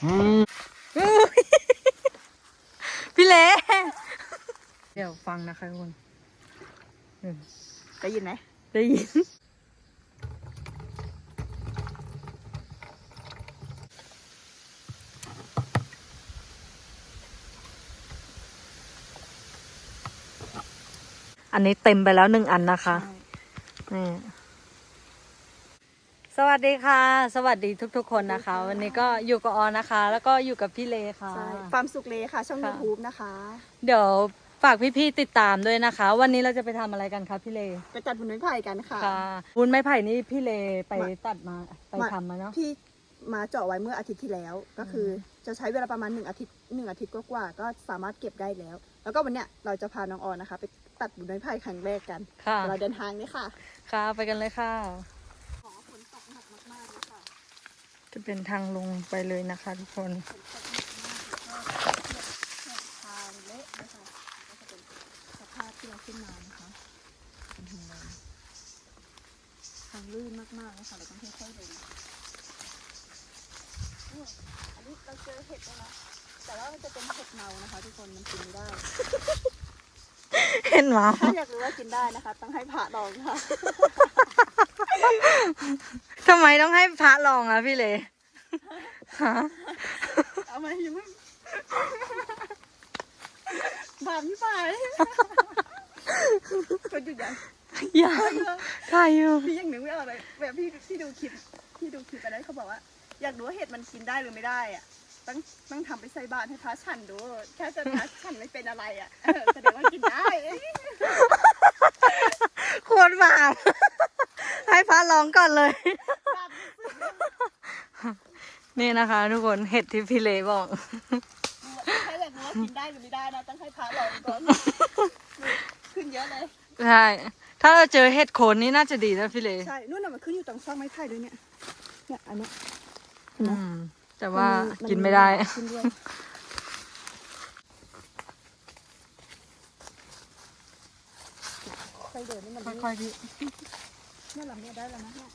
พี่เล่เดี๋ยวฟังนะคะทุกคนหนึ่งได้ยินไหมได้ยิน อันนี้เต็มไปแล้วหนึ่งอันนะคะนี่ สวัสดีค่ะ สวัสดีทุกๆ คนนะคะ วันนี้ก็อยู่กับออนนะคะ แล้วก็อยู่กับพี่เลค่ะ ใช่ฟาร์มสุกเลค่ะ ช่อง ค่ะ YouTube นะคะ เดี๋ยวฝากพี่ๆติดตามด้วยนะคะ วันนี้เราจะไปทำอะไรกันคะพี่เลไปตัดบุญไม้ไผ่กันค่ะ ค่ะวุ้นไม้ไผ่นี่พี่เลไปมาตัดมาไปมาทำมาเนาะ พี่มาเจาะไว้เมื่ออาทิตย์ที่แล้ว ก็คืออจะใช้เวลาประมาณหนึ่งอาทิตย์หนึ่งอาทิตย์กว่าๆก็สามารถเก็บได้แล้ว แล้วก็วันเนี้ยเราจะพาน้องออนนะคะ ไปตัดบุญไม้ไผ่ครั้งแรกกันค่ะเดี๋ยวเราเดินทางนี่ค่ะ ค่ะ ไปกันเลยค่ะ ขอฝนตกหนักมากๆเลยค่ะ จะเป็นทางลงไปเลยนะคะทุกคนฝนตกหนักมากแล้วก็แหกทางเละนะคะก็จะเป็นสภาพที่เราขึ้นมานะคะเป็นหินเลยทางลื่นมากๆเลยค่ะเราต้องค่อยๆเดินเนี่ยอันนี้เราเจอเห็ดแล้วนะแต่ว่ามันจะเป็นเห็ดเมานะคะ ทุกคนมันกินไม่ได้ เห็นหมาถ้าอยากรู้ว่ากินได้นะคะ ต้องให้ผ่าลองค่ะ ทำไมต้องให้พระลองอะพี่เลฮะเอามายังไม่บาปพี่ไปคนหยุดยังอย่าใช่อยู่พี่ยังนึกไม่ออกเลยแบบพี่ที่ดูคลิปที่ดูคลิปไปนั้นเขาบอกว่า อยากรู้ว่าเห็ดมันกินได้หรือไม่ได้อะต้องต้องทำไปใส่บาตรให้พระฉันดูแค่จะพระฉันไม่เป็นอะไรอะเออแสดงว่ากินได้ควรบาป ให้พระลองก่อนเลยบาปนี่นะคะ ทุกคนเห็ดที่พี่เลบอกถ้าอยากรู้ว่ากินได้หรือไม่ได้นะต้องให้พระลองก่อน ขึ้นเยอะเลย ใช่ ถ้าเราเจอเห็ดโคนนี่น่าจะดีนะพี่เลใช่ นู่นน่ะมันขึ้นอยู่ตรงช่องไม้ไผ่ด้วยเนี่ย เนี่ยอันเนี้ยอืมแต่ว่ามันกินไม่ได้ขึ้นด้วยไปเดินนี่มันค่อยๆพี่เนี่ยลำเนี่ยได้แล้วนะเนี่ย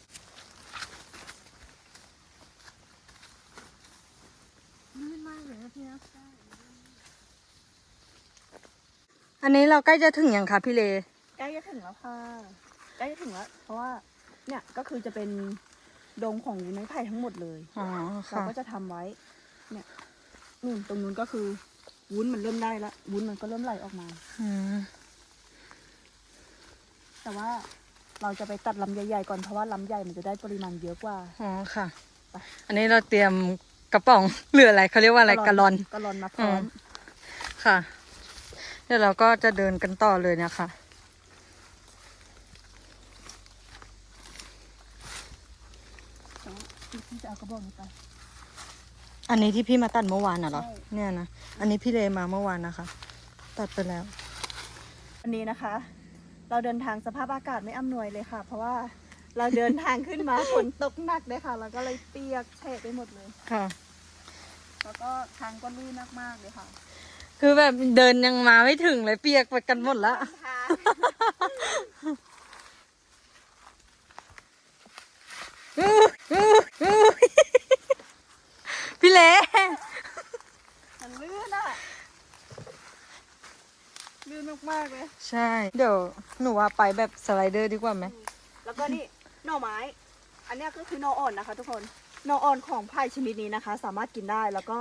ลื่นมากเลยนะพี่นะอันนี้เราใกล้จะถึงยังคะพี่เล ใกล้จะถึงแล้วค่ะ ใกล้จะถึงแล้ว เพราะว่า เนี่ยก็คือจะเป็นดงของไม้ไผ่ทั้งหมดเลยอ๋อเราค่ะ ก็จะทำไว้ เนี่ยนู่นตรงนู้นก็คือวุ้นมันเริ่มได้ละวุ้นมันก็เริ่มไหลออกมา อืมแต่ว่า เราจะไปตัดลำใหญ่ๆก่อนเพราะว่าลำใหญ่มันจะได้ปริมาณเยอะกว่า อ๋อค่ะ ไป อันนี้เราเตรียมกระป๋อง หรืออะไรเขาเรียกว่าอะไรกะลอน กะลอนมาพร้อมค่ะเดี๋ยวเราก็จะเดินกันต่อเลยนะคะพี่จะเอากระบอกนี้ไป อันนี้ที่พี่มาตัดเมื่อวานน่ะเหรอ ใช่ เนี่ยนะ อันนี้พี่เลมาเมื่อวานนะคะ ตัดไปแล้ว อันนี้นะคะ เราเดินทางสภาพอากาศไม่อำนวยเลยค่ะ เพราะว่าเราเดินทางขึ้นมาฝนตกหนักเลยค่ะแล้วก็เลยเปียกแฉะไปหมดเลย ค่ะ แล้วก็ทางก็ลื่นมากๆเลยค่ะคือแบบเดินยังมาไม่ถึงเลยเปียกไปกันหมดละทางพี่เลมันลื่นอะ ลื่นมากๆเลย ใช่ เดี๋ยวหนูว่าไปแบบสไลเดอร์ดีกว่าไหม แล้วก็นี่หน่อไม้ อันเนี้ยก็คือหน่ออ่อนนะคะ ทุกคนหน่ออ่อนของไผ่ชนิดนี้นะคะ สามารถกินได้แล้วก็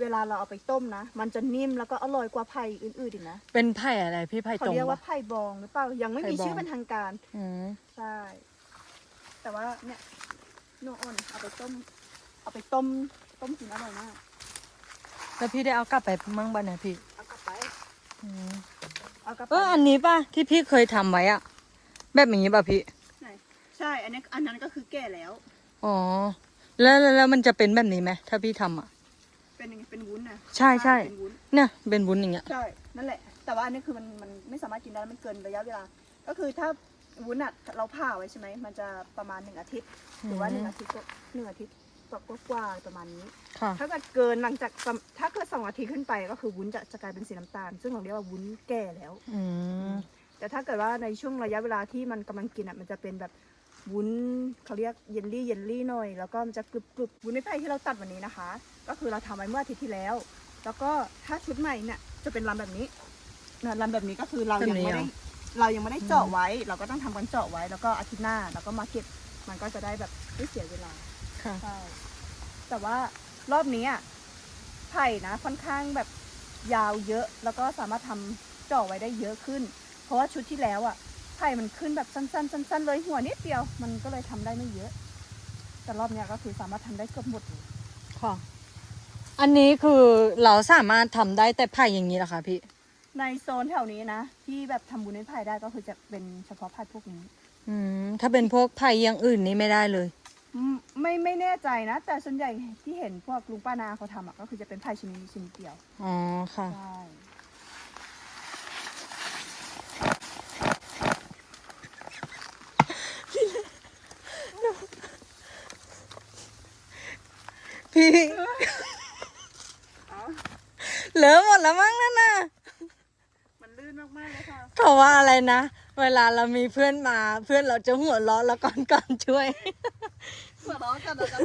เวลาเราเอาไปต้มนะ มันจะนิ่มแล้วก็อร่อยกว่าไผ่อื่นๆอีกนะเป็นไผ่อะไรพี่ไผ่เขาตรงเรียกว่าปะ ไผ่บองหรือเปล่ายังไม่มีไผ่บอง ชื่อเป็นทางการอืมใช่แต่ว่าเนี่ยหน่ออ่อนเอาไปต้ม เอาไปต้มต้มกินอร่อยมากแล้วพี่ได้เอากลับไปมั่งบ้านนะพี่เอากลับไป อืม เอากลับไปเอออันนี้ป่ะที่พี่เคยทำไว้อะแบบนี้ป่ะพี่ ไหนใช่อันนี้อันนั้นก็คือแก่แล้ว อ๋อ แล้วแล้วแล้วมันจะเป็นแบบนี้ไหมถ้าพี่ทำอะ เป็นยังไงเป็นวุ้นนะใช่ใช่ เป็นวุ้นเนี่ยเป็นวุ้นอย่างเงี้ย ใช่นั่นแหละ แต่ว่าอันนี้คือมันมันไม่สามารถกินได้มันเกินระยะเวลา ก็คือถ้าวุ้นอะเราผ่าไว้ใช่ไหมมันจะประมาณหนึ่งอาทิตย์หรือว่าหนึ่งอาทิตย์ก็หนึ่งอาทิตย์ก็ก ว่าๆประมาณนี้ ค่ะ ถ้าเกิดเกินหลังจากประถ้าเกิดสองอาทิตย์ขึ้นไปก็คือวุ้นจะจะกลายเป็นสีน้ำตาล ซึ่งเราเรียกว่าวุ้นแก่แล้ว อืม แต่ถ้าเกิดว่าในช่วงระยะเวลาที่มันกำลังกินอะมันจะเป็นแบบวุ้นเขาเรียกเยลลี่เยลลี่หน่อย แล้วก็มันจะกรุบกรุบวุ้นไม้ไผ่ที่เราตัดวันนี้นะคะ ก็คือเราทำไว้เมื่ออาทิตย์ที่แล้ว แล้วก็ถ้าชุดใหม่เนี่ยจะเป็นลำแบบนี้นะลำแบบนี้ก็คือเรายังไม่ได้เรายังไม่ได้เจาะไว้ เราก็ต้องทำกันเจาะไว้แล้วก็อาทิตย์หน้าเราก็มาเก็บมันก็จะได้แบบไม่เสียเวลา ค่ะ ใช่แต่ว่ารอบนี้อะไผ่นะค่อนข้างแบบยาวเยอะ แล้วก็สามารถทำเจาะไว้ได้เยอะขึ้น เพราะว่าชุดที่แล้วอะไผ่มันขึ้นแบบสั้นๆสั้นๆเลยหัวนิดเดียว มันก็เลยทำได้ไม่เยอะ แต่รอบเนี้ยก็คือสามารถทำได้เกือบหมดเลยค่ะ อันนี้คือเราสามารถทำได้แต่ไผ่อย่างนี้เหรอคะพี่ ในโซนแถวนี้นะที่แบบทำบุญในไผ่ได้ก็คือจะเป็นเฉพาะไผ่พวกนี้ อืม ถ้าเป็นพวกไผ่อย่างอื่นนี่ไม่ได้เลยอืม ไม่ไม่แน่ใจนะ แต่ส่วนใหญ่ที่เห็นพวกลุงป้านาเขาทำอะก็คือจะเป็นไผ่ชนิดนี้ชนิดเดียวอ๋อค่ะ ใช่พี่ เอาเหลือหมดแล้วมั้งนั่นน่ะมันลื่นมากๆเลยค่ะ เพราะว่าอะไรนะ เวลาเรามีเพื่อนมาเพื่อนเราจะหัวเราะแล้วก่อนก่อนช่วย หัวเราะกันแล้วก็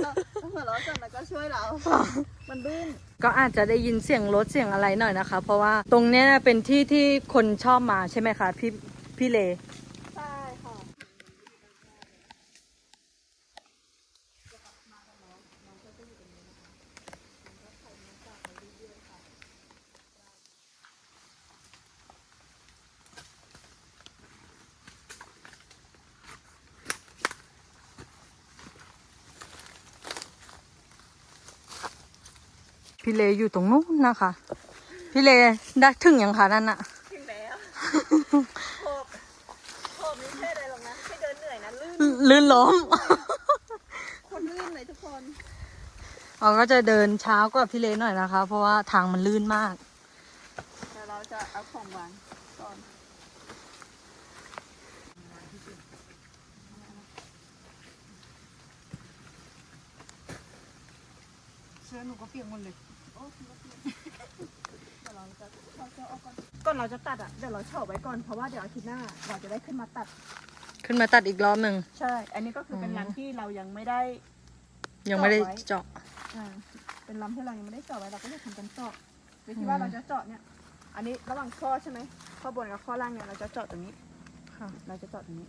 หัวเราะกันแล้วก็ช่วยเรา มันบึ้น ก็อาจจะได้ยินเสียงรถเสียงอะไรหน่อยนะคะ เพราะว่าตรงเนี้ยเป็นที่ที่คนชอบมาใช่ไหมคะพี่พี่เล พี่เลอยู่ตรงนู้นนะคะ พี่เลได้ถึงยังคะนั่นอะถึงแล้วโคบโคบไม่ใช่อะไรหรอกนะแค่เดินเหนื่อยนะลื่นลื่นล้ม คนลื่นเลยทุกคนเราก็จะเดินเช้ากว่าพี่เลหน่อยนะคะ เพราะว่าทางมันลื่นมากเดี๋ยวเราจะเอาของวางก่อนเสื้อหนูก็เปียกหมดเลย โอ้เดี๋ยวเราจะเราจะเอา ก่อนก่อนเราจะตัดอะเดี๋ยวเราเฉาะไว้ก่อนเพราะว่าเดี๋ยวอาทิตย์หน้าเราจะได้ขึ้นมาตัด ขึ้นมาตัดอีกรอบหนึ่ง ใช่ อันนี้ก็คือเป็นลำที่เรายังไม่ได้ ยังไม่ได้เจาะไว้เจาะอ่าเป็นลำที่เรายังไม่ได้เจาะไว้เราก็จะทำกันเจาะโดยที่ว่าอืมเราจะเจาะเนี่ย อันนี้ระหว่างข้อใช่ไหมข้อบนกับข้อล่างเนี่ยเราจะเจาะตรงนี้ค่ะเราจะเจาะตรงนี้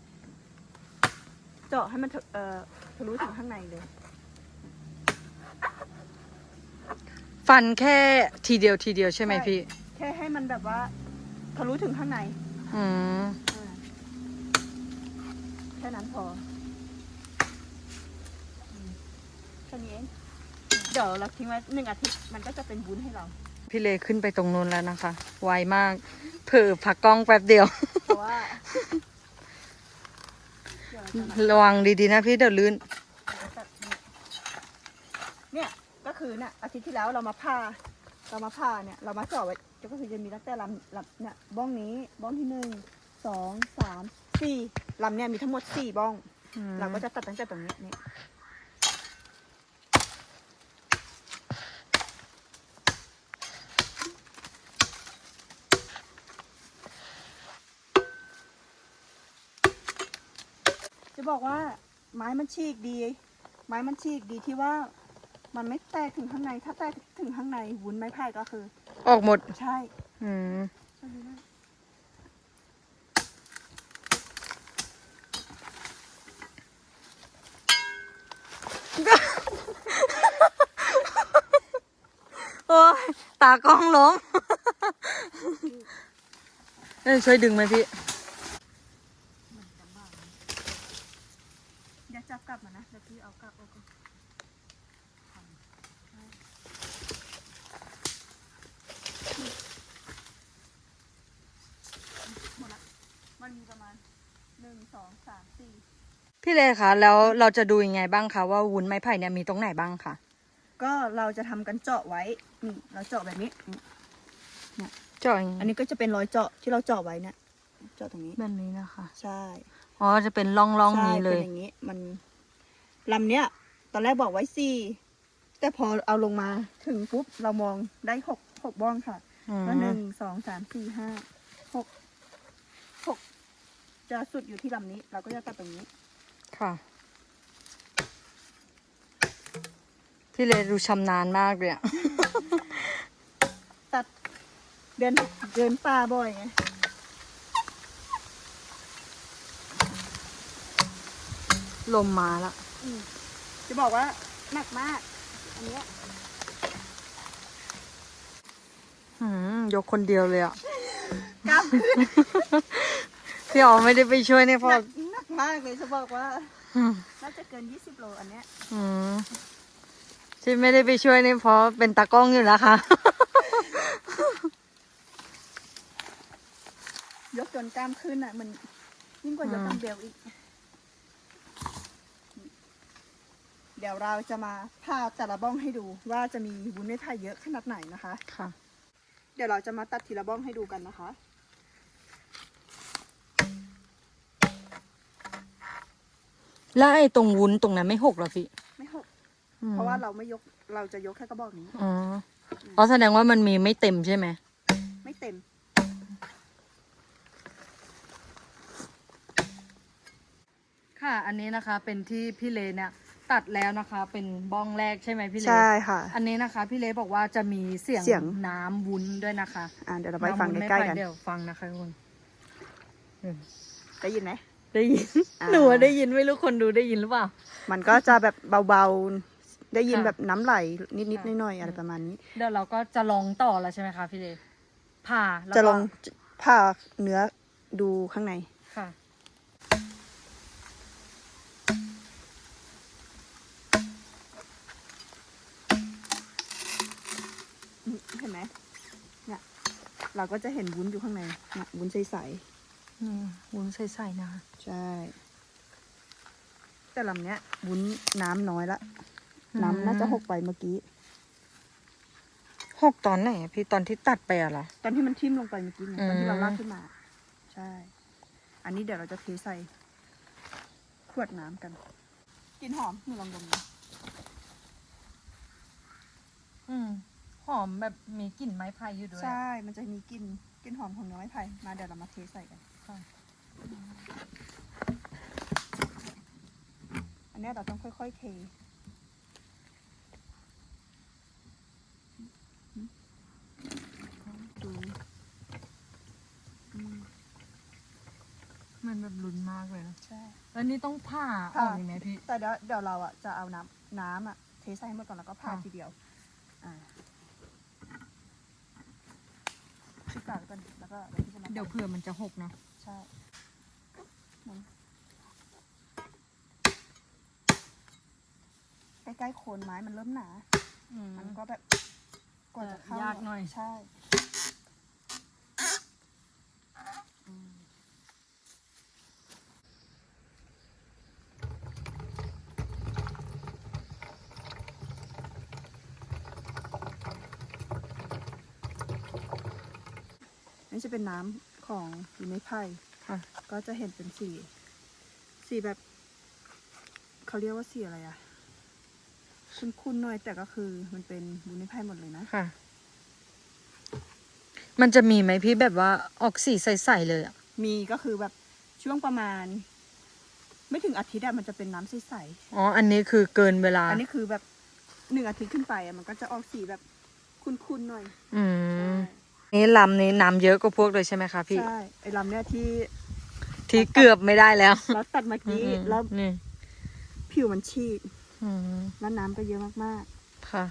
เจาะให้มันทะเอ่อทะลุถึงข้างในเลย ฟันแค่ทีเดียวทีเดียวใช่ไหมใช่พี่ แค่ให้มันแบบว่าทะลุถึงข้างในอืมอ่าแค่นั้นพออืมแค่นี้เองเดี๋ยวเราทิ้งไว้หนึ่งอาทิตย์มันก็จะเป็นวุ้นให้เรา พี่เลขึ้นไปตรงนู้นแล้วนะคะ ไวมากเผื่อพักกล้องแป๊บเดียว เพราะว่าเดี๋ยวเราจะมาระวังดีๆนะพี่เดี๋ยวลื่น ตัดนี่เนี่ยก็ คือเนี่ยอาทิตย์ที่แล้วเรามาผ่าเรามาผ่าเนี่ยเรามาเจาะไว้ก็คือจะมีตั้งแต่ลำลำเนี่ยบ้องนี้บ้องที่หนึ่งสองสามสี่ลำเนี่ยมีทั้งหมดสี่บ้อง อืมเราก็จะตัดตั้งแต่ตรงนี้นี่จะบอกว่าไม้มันฉีกดี ไม้มันฉีกดีที่ว่า มันไม่แตกถึงข้างในถ้าแตกถึงข้างในวุ้นไม้ไผ่ก็คือ ออกหมด ใช่อืมใช่ไหมโอ้ยตากล้องล้มเอ้ยช่วยดึงไหมพี่ อย่าจับกลับมานะเดี๋ยวพี่เอากลับเอาก่อนหมดละมันมีประมาณหนึ่งสองสามสี่ พี่เลคะ แล้วเราจะดูยังไงบ้างคะว่าวุ้นไม้ไผ่เนี่ยมีตรงไหนบ้างคะก็เราจะทำกันเจาะไว้นี่เราเจาะแบบนี้นี่เจาะอย่างอันนี้ก็จะเป็นรอยเจาะที่เราเจาะไว้เนี่ยเจาะตรงนี้แบบนี้นะคะใช่อ๋อจะเป็นร่องร่องๆนี้เลใช่ย เป็นอย่างนี้ มันลำเนี้ย ตอนแรกบอกไว้สี่แต่พอเอาลงมาถึงปุ๊บเรามองได้หกหกบ้องค่ะ อืมก็หนึ่งสองสามสี่ห้าหกหกจะสุดอยู่ที่ลำนี้ เราก็จะตัดตรงนี้ ค่ะ พี่เลดูชำนาญมากเลยอะ ตัดเดินเดินป่าบ่อยไงลมมาละจะบอกว่าหนักมาก อันเนี้ยอืมยกคนเดียวเลยอะกล้ามขึ้นพี่อ๋อไม่ได้ไปช่วยเนี่ยหพ่อนักหนัก มากเลยจะบอกว่า อืมน่าจะเกิน 20 โลอันเนี้ย อืมที่ไม่ได้ไปช่วยเนี่ยเพราะเป็นตากล้องอยู่นะคะยกจนกล้ามขึ้นอะ มันยิ่งกว่ายกอืม ดัมเบลอีก เดี๋ยวเราจะมาพาแต่ละบ้องให้ดูว่าจะมีวุ้นในไผ่เยอะขนาดไหนนะคะ ค่ะ เดี๋ยวเราจะมาตัดทีละบ้องให้ดูกันนะคะ แล้วไอ้ตรงวุ้นตรงนั้นไม่หกเหรอพี่ไม่หก อืมเพราะว่าเราไม่ยกเราจะยกแค่กระบอกนี้ อ๋ออ๋อแสดงว่ามันมีไม่เต็มใช่ไหมไม่เต็ม ค่ะ อันนี้นะคะ เป็นที่พี่เลเนี่ยตัดแล้วนะคะ เป็นบ้องแรกใช่ไหมพี่เล ใช่ค่ะ อันนี้นะคะพี่เลบอกว่าจะมีเสียงเสียง น้ำวุ้นด้วยนะคะอ่าเดี๋ยวเราไปฟังำวุ้ใกล้ๆกันไม่เดี๋ยวฟังนะคะทุกคนอืมได้ยินไหม ได้ยิน อ่า หนูว่าได้ยินไม่รู้คนดูได้ยินหรือเปล่า มันก็จะแบบเบาๆ ได้ยินค่ะแบบน้ำไหลนิดค่ะ ๆหน่อยๆอะไรประมาณนี้ เดี๋ยวเราก็จะลองต่อแล้วใช่ไหมคะพี่เลผ่าแล้วจะก็ลองผ่าเนื้อดูข้างใน ค่ะ เห็นไหมเนี่ยเราก็จะเห็นวุ้นอยู่ข้างในเนี่ยวุ้นใสอื มวุ้นใสๆนะคะๆใช่ แต่ลำเนี้ยวุ้นน้ำน้อยละ น้ำน่าจะหกไปเมื่อกี้ หกตอนไหนอะพี่ตอนที่ตัดไปอะเหรอ ตอนที่มันทิ่มลงไปเมื่อกี้ไงอืมตอนที่เราลากขึ้นมา ใช่ อันนี้เดี๋ยวเราจะเทใส่ขวดน้ำกันกลินหอมหนูลองดมดูอืมหอมแบบมีกลิ่นไม้พายอยู่ด้วย ใช่ มันจะมีกลิ่นกลิ่นหอมของเนื้อไม้ไผ่ มาเดี๋ยวเรามาเทใส่กัน ค่ะ อันนี้เราต้องค่อยๆเทดูมันแบบลุ้นมากเลยนะใช่ แล้วนี่ต้องผ่าอผ่าอกอีกไหมพี่ แต่เดี๋ยวเดี๋ยวเราอะจะเอาน้ำน้ำอะเทใส่ให้หมดก่อนแล้วก็ผ่าทีเดียว อ่าชิดปากก่อนแล้วก็เดี๋ยวเดี๋ยวเผื่อมันจะหกเนาะ ใช่หมุนใกล้ๆโคนไม้มันเริ่มหนาอืมมันก็แบบกว่าจะเข้ายากหน่อย ใช่นี่จะเป็นน้ำ ของอยู่ในไผ่ค่ะ ก็จะเห็นเป็นสี สีแบบ เขาเรียกว่าสีอะไรอะคุ้นๆหน่อยแต่ก็คือมันเป็นบุญในไพ่หมดเลยนะค่ะ มันจะมีไหมพี่แบบว่าออกสีใสๆเลยอะมีก็คือแบบช่วงประมาณ ไม่ถึงอาทิตย์อะมันจะเป็นน้ำใสอ๋อ อันนี้คือเกินเวลา ๆอันนี้คือแบบหนึ่งอาทิตย์ขึ้นไปอะมันก็จะออกสีแบบคุ้นๆหน่อย อืม นี่ลำนี้น้ำเยอะกว่าพวกเลยใช่ไหมคะพี่ ใช่ไอ้ลำเนี้ยที่ที่เกือบไม่ได้แล้วเราตัดเมื่อกี้อืมแล้วนี่ผิวมันฉีกอืมแล้วน้ำก็เยอะมากค่ะ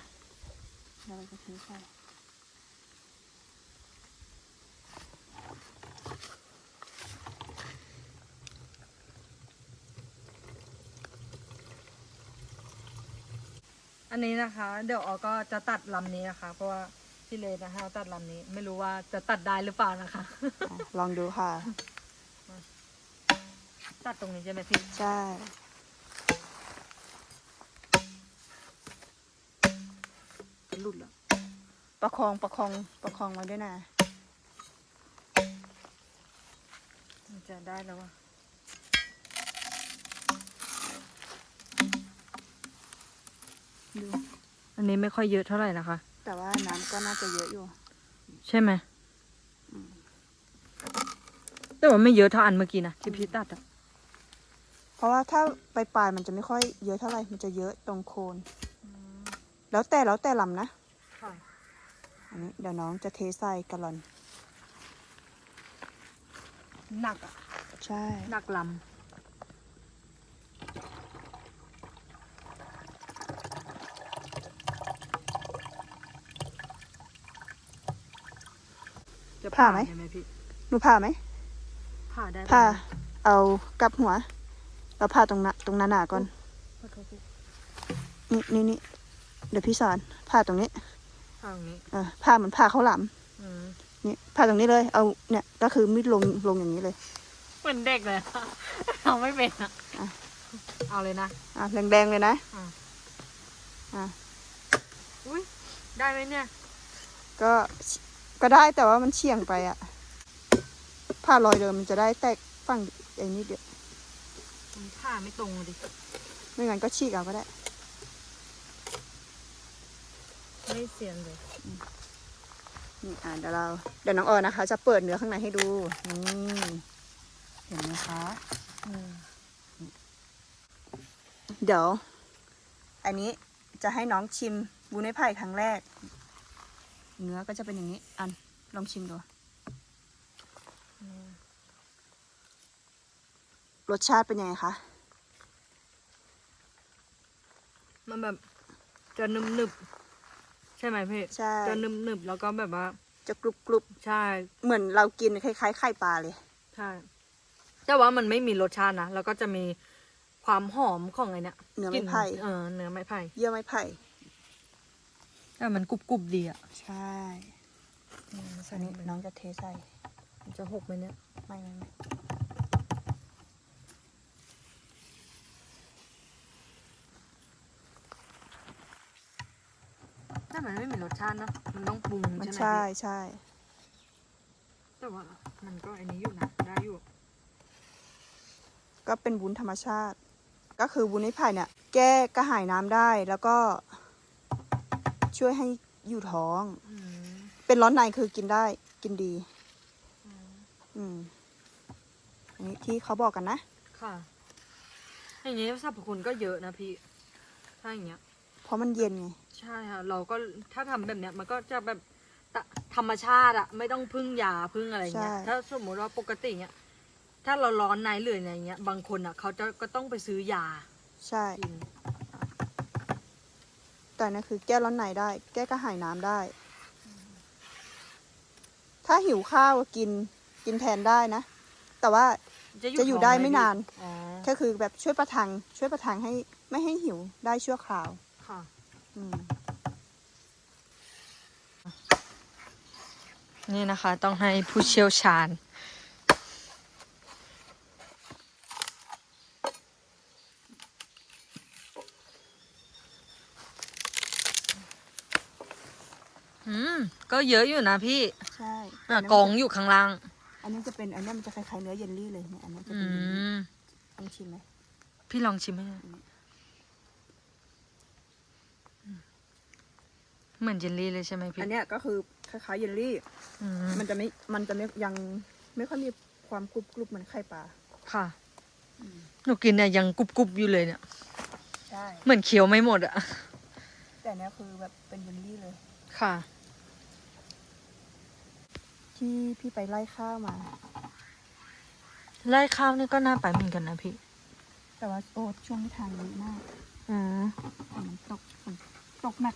ๆเราจะเทใส่อันนี้นะคะ เดี๋ยวออก็จะตัดลำนี้นะคะ เพราะว่า พี่เลนะคะตัดลำนี้ ไม่รู้ว่าจะตัดได้หรือเปล่านะคะ อะลองดูค่ะ ตัดตรงนี้ใช่ไหมพี่ใช่ หลุดแล้วประคองประคองประคองไว้ด้วยนะ มันจะได้แล้วว่ะดู อันนี้ไม่ค่อยเยอะเท่าไหร่นะคะ แต่ว่าน้ำก็น่าจะเยอะอยู่ ใช่ไหมแต่ว่าไม่เยอะเท่าอันเมื่อกี้นะที่พี่ตัดอะเพราะว่าถ้าปลายปลายๆมันจะไม่ค่อยเยอะเท่าไหร่มันจะเยอะตรงโคนแล้วแต่แล้วแต่ลำนะค่ะอันนี้เดี๋ยวน้องจะเทใส่กะลอน หนักอะ ใช่ หนักลำ จะผ่าไหม ใช่ไหมพี่หนูผ่าไหมผ่าได้ผ่าปะเอากลับหัว เราผ่าตรงหน้าตรงหน้าหนาก่อน ขอโทษพี่นี่นี่นี่เดี๋ยวพี่สอนผ่าตรงนี้ผ่าตรงนี้เออผ่าเหมือนผ่าข้าวหลามอืมนี่ผ่าตรงนี้เลย เอาเนี่ยก็คือมีดลงลงอย่างนี้เลย เหมือนเด็กเลย เราไม่เป็นอะอะ เอาเลยนะ อะแดงๆเลยนะ อะอะอุ้ยได้ไหมเนี่ย ก็ ก็ได้แต่ว่ามันเฉียงไปอะผ่ารอยเดิมมันจะได้แตกฝั่งไอ้นี่เดียวมันผ่าไม่ตรงดิไม่งั้นก็ฉีกเอาก็ได้ ไม่เสียนเลยนี่อ่าเดี๋ยวเรา เดี๋ยวน้องออนะคะ จะเปิดเนื้อข้างในให้ดู นี่เห็นไหมคะอืมเดี๋ยว อันนี้จะให้น้องชิมบูนไม้ไผ่ครั้งแรก เนื้อก็จะเป็นอย่างนี้ อันลองชิมดู รสชาติเป็นยังไงคะ มันแบบจะนึบนึบๆใช่ไหมพี่ใช่ จะนึบนึบๆแล้วก็แบบว่า จะกรุบกรุบใช่ เหมือนเรากินคล้ายๆไข่ปลาเลย ใช่ แต่ว่ามันไม่มีรสชาตินะ แล้วก็จะมีความหอมของไอ้เนี่ยเนื้อไม้ไผ่กลิ่นเออเนื้อไม้ไผ่เยื่อไม้ไผ่ แต่มันกรุบกรุบๆดีอะ ใช่อืมใส่อันนี้ไปน้องจะเทใส่มันจะหกไหมเนี่ย ไม่ไม่ไม่แต่มันไม่มีรสชาติเนอะมันต้องปรุงมันใช่ไหมใช่พี่ใช่แต่ว่ามันก็อันนี้อยู่นะ ได้อยู่ ก็เป็นวุ้นธรรมชาติ ก็คือวุ้นไม้ไผ่เนี่ย แก้กระหายน้ำได้แล้วก็ ช่วยให้อยู่ท้อง อืมเป็นร้อนในคือกินได้กินดี อืมอืม อันนี้ที่เขาบอกกันนะ ค่ะ อย่างนี้สรรพคุณก็เยอะนะพี่ ถ้าอย่างเงี้ย เพราะมันเย็นไง ใช่ค่ะ เราก็ถ้าทำแบบเนี้ยมันก็จะแบบตะธรรมชาติอะไม่ต้องพึ่งยาพึ่งอะไรเงี้ย ใช่ ถ้าสมมติว่าปกติเนี้ย ถ้าเราร้อนในหรืออะไรเงี้ย บางคนอะเขาจะก็ต้องไปซื้อยาใช่ กิน แต่นั่นคือแก้ร้อนในได้ แก้กระหายน้ำได้ ถ้าหิวข้าวก็กินกินแทนได้นะ แต่ว่าจะอยู่ท้งได้หไม่นานอ๋อก็คือแบบช่วยประทัง ช่วยประทังให้ไม่ให้หิวได้ชั่วคราว ค่ะอืมนี่นะคะ ต้องให้ผู้เชี่ยวชาญ อืม ก็เยอะอยู่นะพี่ใช่อะนนั้นกองอยู่ข้างล่าง อันนี้จะเป็นอันนี้มันจะคล้ายๆเนื้อเยลลี่เลยเนี่ยอันนี้จะอืเป็นเยลลี่มลองชิมไหมพี่ลองชิมให้หน่อยเหมือนเจลลี่เลยใช่ไหมพี่อันเนี้ยก็คือคล้ายๆเยลลี่ อืมมันจะไม่ มันจะไม่ยังไม่ค่อยมีความกรุบกรุบเหมือนไข่ปลาค่ะหนูกินเนี่ยยังกรุบกรุบๆอยู่เลยเนี่ย ใช่ เหมือนเคี้ยวไม่หมดอะแต่เนี้ยคือแบบเป็นเยลลี่เลย ค่ะ ที่พี่ไปไล่ข้าวมา ไล่ข้าวนี่ก็น่าไปเหมือนกันนะพี่ แต่ว่าโอ้ช่วงที่ทางเยอะมากอืมฝนตกฝนตกหนัก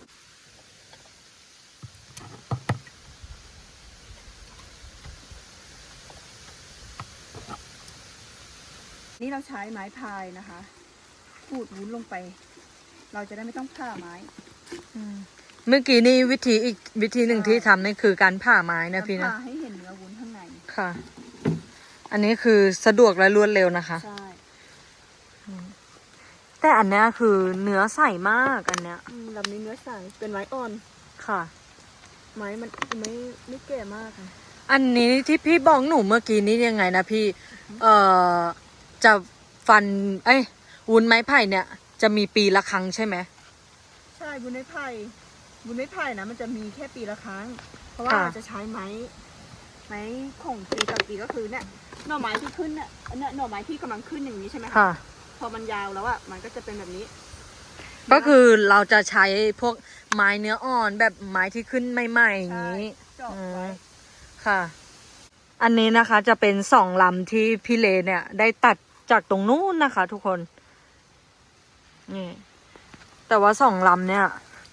นี่เราใช้ไม้พายนะคะขูดวุ้นลงไป เราจะได้ไม่ต้องผ่าไม้ เมื่อกี้นี่วิธีอีกวิธีหนึ่งที่ทำนี่คือการผ่าไม้นะพี่นะ ผ่าให้เห็นเนื้อวุ้นข้างใน ค่ะ อันนี้คือสะดวกและรวดเร็วนะคะ ใช่ แต่อันเนี้ยคือเนื้อใสมากอันเนี้ย อืมลำนี้เนื้อใส เป็นไม้อ่อน ค่ะ ไม้มันไม่ไม่แก่มากอะอันนี้ที่พี่บอกหนูเมื่อกี้นี้ยังไงนะพี่ เอ่อ จะฟัน เอ้ยวุ้นไม้ไผ่เนี่ย จะมีปีละครั้งใช่ไหม ใช่บุญไม้ไผ่ บุญไม้ไผ่นะมันจะมีแค่ปีละครั้ง เพราะว่าค่ะ เราจะใช้ไม้ไม้ของปีต่อปีก็คือเนี่ยหน่อไม้ที่ขึ้นเนี่ยอันเนี่ยหน่อไม้ที่กำลังขึ้นอย่างนี้ใช่ไหมคะค่ะพออมันยาวแล้วอะมันก็จะเป็นแบบนี้ก็คือเราจะใช้พวกไม้เนื้ออ่อนแบบไม้ที่ขึ้นใหม่ๆอย่างนี้เจาะไว้ค่ะ อันนี้นะคะจะเป็นสองลำที่พี่เลเนี่ย ได้ตัดจากตรงนู้นนะคะ ทุกคน นี่ แต่ว่าสองลำเนี่ย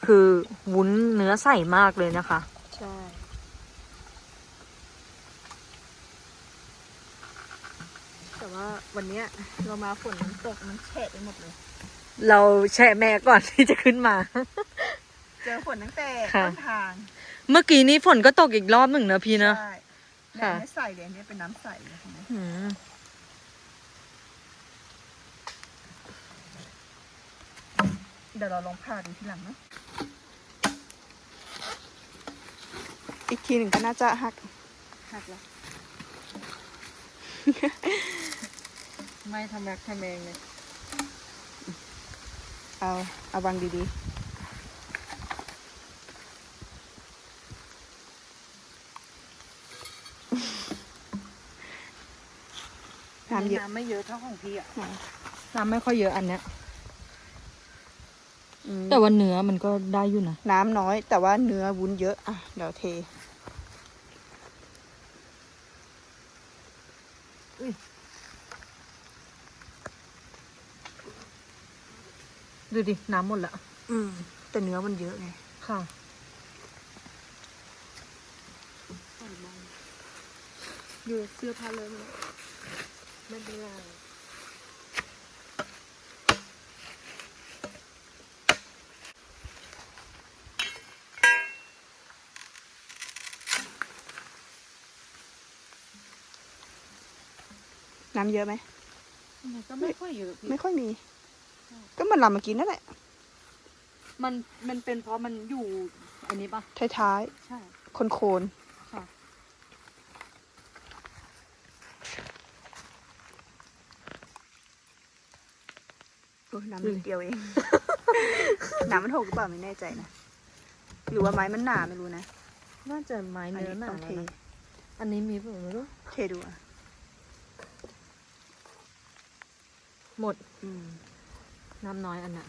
คือวุ้นเนื้อใสมากเลยนะคะ ใช่ แต่ว่าวันเนี้ยเรามาฝนมันตกมันแฉะไปหมดเลย เราแช่แม่ก่อนที่จะขึ้นมา เจอฝนตั้งแต่ค่ะต้นทางเมื่อกี้นี้ฝนก็ตกอีกรอบหนึ่งนะพี่เนอะใช่ค่ะ น้ำไม่ใส่เลยอันนี้เป็นน้ำใสเลยเห็นไหม อืม ดี๋ยวเราลองผ่าดูทีหลังนะอีกทีหนึ่งก็น่าจะหักหักแล้วไม่ทำแบบทำเองเลยเอาเอาวางดีๆน้ำเยอะน้ำไม่เยอะเท่าของพี่อะไหนน้ำไม่ค่อยเยอะอันเนี้ยอืม แต่ว่าเนื้อมันก็ได้อยู่นะ น้ำน้อย แต่ว่าเนื้อวุ้นเยอะ อะ เดี๋ยวเทดูดิ น้ำหมดละ อืม แต่เนื้อมันเยอะไง ค่ะ อยู่เสื้อผ้าเลยมั้ยไม่เป็นไร น้ำเยอะไหมก็ไม่ค่อยเยอะพี่ไม่ค่อยมี ก็เหมันลำเมื่อกี้นั่นแหละ มันมันเป็นเพราะมันอยู่อันนี้ปะท้ายใช่ๆโคนค่ะๆโอ้ยน้ำนิดเดียวเอง น้ำมันหกหรือเปล่าไม่แน่ใจนะ หรือว่าไม้มันหนาไม่รู้นะน่าจะไม้อันเนื้อนี้หนาต้องเท แล้วนะอันนี้มีเปล่าไม่รู้เทดูอะ หมดอืมน้ำน้อยอันน่ะ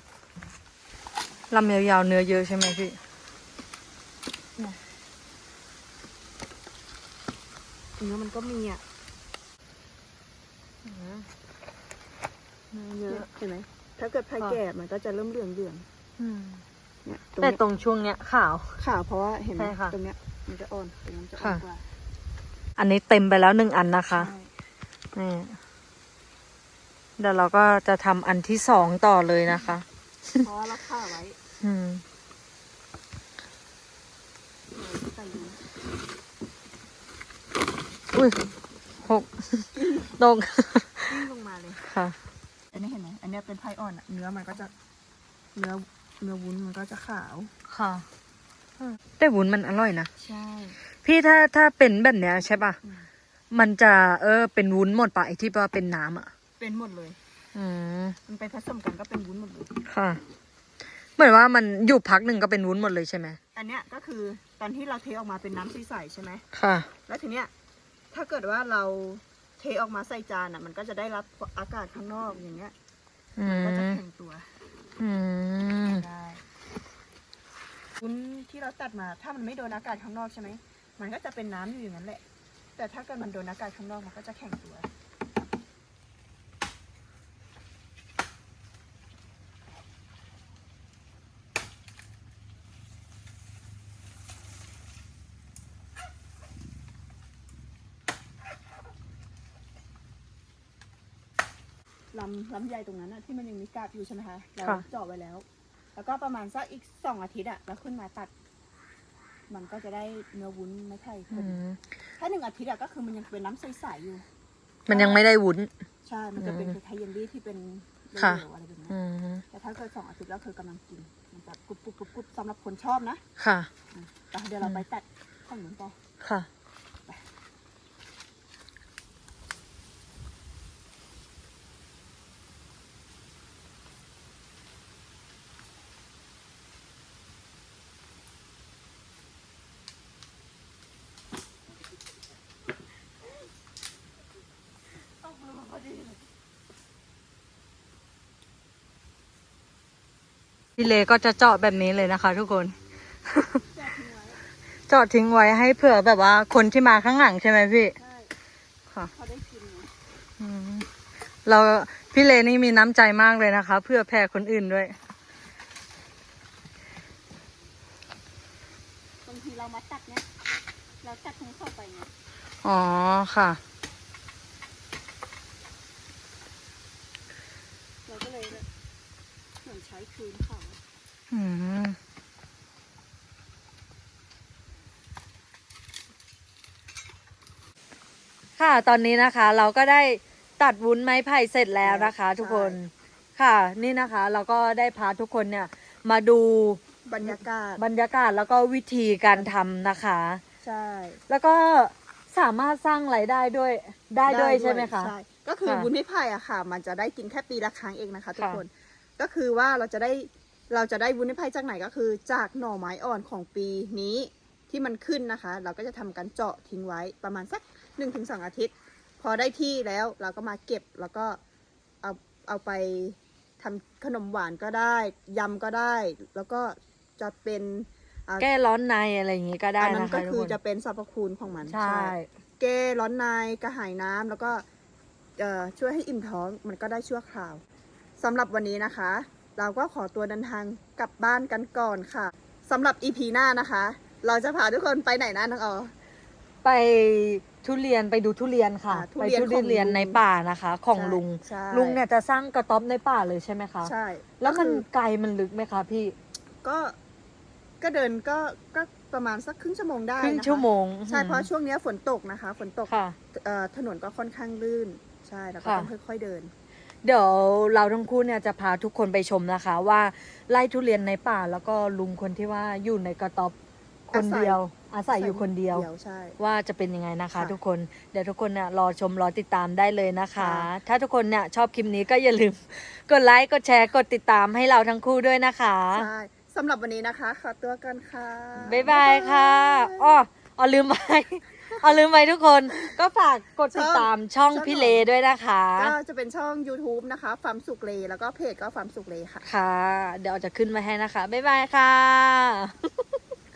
ลำยาวๆเนื้อเยอะใช่ไหมพี่เนื้อมันก็มีอะเนื้อเยอะเห็นไหมถ้าเกิดพายค่ะแก่มันก็จะเริ่มเหลืองเหลืองอืมๆเนี่ยตรงแต่เนี้ยตรงช่วงเนี้ยขาวขาวเพราะว่าเห็นไหมใช่ค่ะตรงเนี้ย มันจะอ่อนตรงนั้นจะอ่อนค่ะกว่า อันนี้เต็มไปแล้วหนึ่งอันนะคะใช่นี่ เดี๋ยวเราก็จะทำอันที่สองต่อเลยนะคะเพราะว่าเราฆ่าไว้ อืมใส่นี้อุ้ยหกตกกิ้งลงมาเลยค่ะ อันนี้เห็นไหมอันเนี้ยเป็นไผ่อ่อนอะเนื้อมันก็จะเนื้อเนื้อวุ้นมันก็จะขาวค่ะแต่วุ้นมันอร่อยนะใช่ พี่ถ้าถ้าเป็นแบบเนี้ยใช่ป่ะอืมมันจะเออเป็นวุ้นหมดปะไอที่ว่าเป็นน้ำอะ เป็นหมดเลย อืมมันไปผสมกันก็เป็นวุ้นหมดเลย ค่ะ เหมือนว่ามันอยู่พักหนึ่งก็เป็นวุ้นหมดเลยใช่ไหมอันเนี้ยก็คือตอนที่เราเทออกมาเป็นน้ำใสๆใช่ไหม ค่ะ แล้วทีเนี้ยถ้าเกิดว่าเราเทออกมาใส่จานอะ มันก็จะได้รับอากาศข้างนอกอย่างเงี้ย อืก็จะมแข็งตัวอืมได้วุ้นที่เราตัดมา ถ้ามันไม่โดนอากาศข้างนอกใช่ไหม มันก็จะเป็นน้ำอยู่อย่างนั้นแหละ แต่ถ้าเกิดมันโดนอากาศข้างนอกมันก็จะแข็งตัว ลำลำใหญ่ตรงนั้นอะที่มันยังมีกาบอยู่ใช่ไหมคะเราค่ะ เจาะไว้แล้ว แล้วก็ประมาณสักอีกสองอาทิตย์อะเราขึ้นมาตัด มันก็จะได้เนื้อวุ้นไม่ใช่อืมถ้าหนึ่งอาทิตย์อะก็คือมันยังเป็นน้ำใสๆอยู่ มันยังไม่ได้วุ้น ใช่ มันจะเป็นอืมคล้ายๆเยลลี่ที่เป็นเหลค่ะ วๆอะไรแบบนี้อืมแต่ถ้าเกิดสองอาทิตย์แล้วเธอกำลังกิน มันจะกรุบกรุบกรุบกรุบสำหรับคนชอบนะค่ะ อะแต่เดี๋ยวเราไปตัดข้างหนุนต่อ ค่ะ ต้องมือพอดีเลย พี่เลก็จะเจาะแบบนี้เลยนะคะ ทุกคนจอดทิ้งไว้เจาะทิ้งไว้ให้เผื่อแบบว่าคนที่มาข้างหลังใช่ไหมพี่ใช่ค่ะเขาได้กินไงอืมเราพี่เลนี่มีน้ำใจมากเลยนะคะ เพื่อแผ่คนอื่นด้วยบางทีเรามาตัดเนี่ยเราตัดทั้งเข้าไปไงอ๋อค่ะ เราก็เลยแบบเหมือนใช้คืนเขา อืมค่ะ ตอนนี้นะคะ เราก็ได้ตัดวุ้นไม้ไผ่เสร็จแล้วนะคะ ทุกคนค่ะนี่นะคะ เราก็ได้พาทุกคนเนี่ยมาดูบรรยากาศบรรยากาศแล้วก็วิธีการทำนะคะ ใช่ แล้วก็สามารถสร้างรายได้ด้วยได้ด้วยใช่ไหมคะใช่ก็คือค่ะวุ้นไม้ไผ่อะค่ะ มันจะได้กินแค่ปีละครั้งเองนะคะ ทุกค่ะคนก็คือว่าเราจะได้เราจะได้วุ้นไม้ไผ่จากไหนก็คือ จากหน่อไม้อ่อนของปีนี้ที่มันขึ้นนะคะ เราก็จะทำการเจาะทิ้งไว้ประมาณสัก 1นถึงสอาทิตย์ พอได้ที่แล้วเราก็มาเก็บแล้วก็เอาเอาไปทำขนมหวานก็ได้ยำก็ได้ แล้วก็จะเป็นอ่าแก้ร้อนในอะไรอย่างงี้ก็ได้อันนั้นะนคะก็ทุกคือคน จะเป็นสรรพคุณของมันใช่ แก้ร้อนในกระหายน้ำแล้วก็เอ่อช่วยให้อิ่มท้องมันก็ได้ชั่วคราวสำหรับวันนี้นะคะ เราก็ขอตัวเดินทางกลับบ้านกันก่อนค่ะสำหรับอีพีหน้านะคะ เราจะพาทุกคนไปไหนนะน้องออ ไป ทุเรียนไปดูทุเรียนค่ะ อ่าทุไปเรียนทุของเรียนลุงในป่านะคะ ของใช่ลุง ใช่ ลุงเนี่ยจะสร้างกระต๊อบในป่าเลยใช่ไหมคะ ใช่แล้วมันก็คือไกลมันลึกไหมคะพี่ก็ก็เดินก็ก็ประมาณสักครึ่งชั่วโมงได้ครึ่งนะคะชั่วโมงใช่เพราะช่วงเนี้ยฝนตกนะคะ ฝนตกค่ะ เอ่อถนนก็ค่อนข้างลื่น ใช่แล้วก็ค่ะ ต้องค่อย ๆเดิน เดี๋ยวเราทั้งคู่เนี่ยจะพาทุกคนไปชมนะคะ ว่าไล่ทุเรียนในป่าแล้วก็ลุงคนที่ว่าอยู่ในกระต๊อบ คนเดียว อาศัยอยู่คนเดียว ใช่ ว่าจะเป็นยังไงนะคะ ค่ะทุกคน เดี๋ยวทุกคนเนี่ยรอชมรอติดตามได้เลยนะคะ ค่ะ ถ้าทุกคนเนี่ยชอบคลิปนี้ก็อย่าลืม กดไลค์กดแชร์กดติดตามให้เราทั้งคู่ด้วยนะคะ ใช่สำหรับวันนี้นะคะขอตัวกันค่ะ บ๊ายบายค่ะอ้ออ๋อลืมไปอ๋อลืมไปทุกคน ก็ฝากกดติดตามช่อง พี่เลด้วยนะคะ ก็จะเป็นช่อง YouTube นะคะฟาร์มสุกเลแล้วก็เพจก็ฟาร์มสุกเลค่ะ ค่ะ เดี๋ยวจะขึ้นมาให้นะคะ บ๊ายบายค่ะอันนี้พี่เจาะไว้ปะไม่ใช่อันนั้นไม่ได้เจาะ